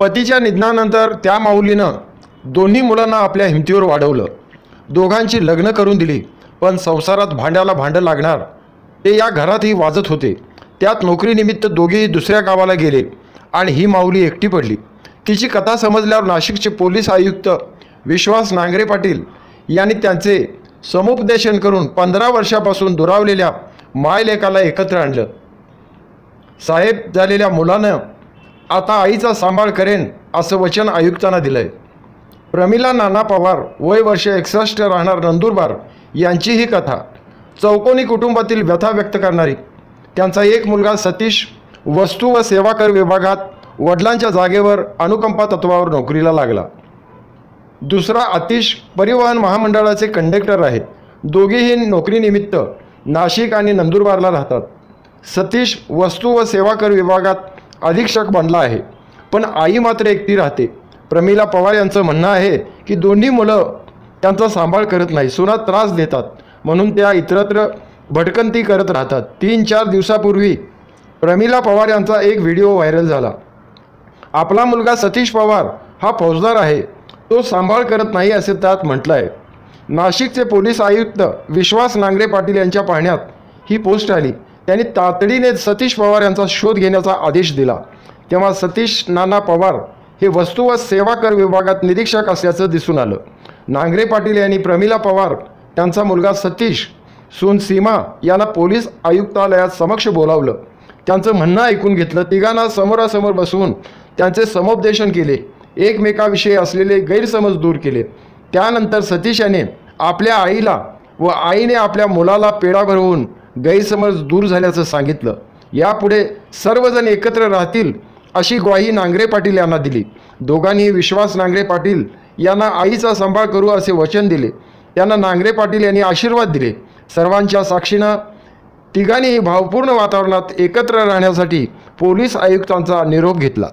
पतीच्या निधनानंतर त्या माऊलीनं दोन्ही मुलांना आपल्या हिमतीवर वाढवलं. दोघांची लग्न करून दिली पण संसारात भांड्याला भांडं लागणार. ते या घरातही वाजत होते. त्यात नोकरीनिमित्त दोघेही दुसऱ्या गावाला गेले आणि ही माऊली एकटी पडली. तिची कथा समजल्यावर नाशिकचे पोलीस आयुक्त विश्वास नांगरे पाटील यांनी त्यांचे समुपदेशन करून पंधरा वर्षापासून दुरावलेल्या मायलेकाला एकत्र आणलं. साहेब झालेल्या मुलानं आता आईचा सांभाळ करेन असं वचन आयुक्तांना दिलंय. प्रमिला नाना पवार वय वर्ष एकसष्ट राहणार नंदुरबार यांची ही कथा. चौकोनी कुटुंबातील व्यथा व्यक्त करणारी. त्यांचा एक मुलगा सतीश वस्तू व सेवा कर विभागात वडिलांच्या जागेवर अनुकंपा तत्वावर नोकरीला लागला. दुसरा आतिश परिवहन महामंडळाचे कंडक्टर आहे दोघेही नोकरीनिमित्त नाशिक आणि नंदुरबारला राहतात. सतीश वस्तू व सेवा कर विभागात अधीक्षक बनला आहे. पण आई मात्र एकटी राहते. प्रमिला पवार यांचं म्हणणं आहे की दोन्ही मुलं त्यांचा सांभाळ करत नाही सुना त्रास देतात. म्हणून त्या इतरत्र भटकंती करत राहतात. तीन चार दिवसापूर्वी प्रमिला पवार यांचा एक व्हिडिओ व्हायरल झाला. आपला मुलगा सतीश पवार हा फौजदार आहे. तो सांभाळ करत नाही असे त्यात म्हटलं आहे नाशिकचे पोलीस आयुक्त विश्वास नांगरे पाटील यांच्या पाहण्यात ही पोस्ट आली. त्यांनी तातडीने सतीश पवार यांचा शोध घेण्याचा आदेश दिला. तेव्हा सतीश नाना पवार हे वस्तू व सेवा कर विभागात निरीक्षक असल्याचं दिसून आलं. नांगरे पाटील यांनी प्रमिला पवार त्यांचा मुलगा सतीश सून सीमा यांना पोलीस आयुक्तालयात समक्ष बोलावलं. त्यांचं म्हणणं ऐकून घेतलं. तिघांना समोरासमोर बसवून त्यांचे समुपदेशन केले. एकमेकाविषयी असलेले गैरसमज दूर केले. त्यानंतर सतीश याने आपल्या आईला व आईने आपल्या मुलाला पेढा भरवून गैरसमज दूर झाल्याचं सांगितलं. यापुढे सर्वजण एकत्र राहतील अशी ग्वाही नांगरे पाटील यांना दिली. दोघांनी विश्वास नांगरे पाटील यांना आईचा सांभाळ करू असे वचन दिले. त्यांना नांगरे पाटील यांनी आशीर्वाद दिले. सर्वांच्या साक्षीनं तिघांनीही भावपूर्ण वातावरणात एकत्र राहण्यासाठी पोलीस आयुक्तांचा निरोप घेतला.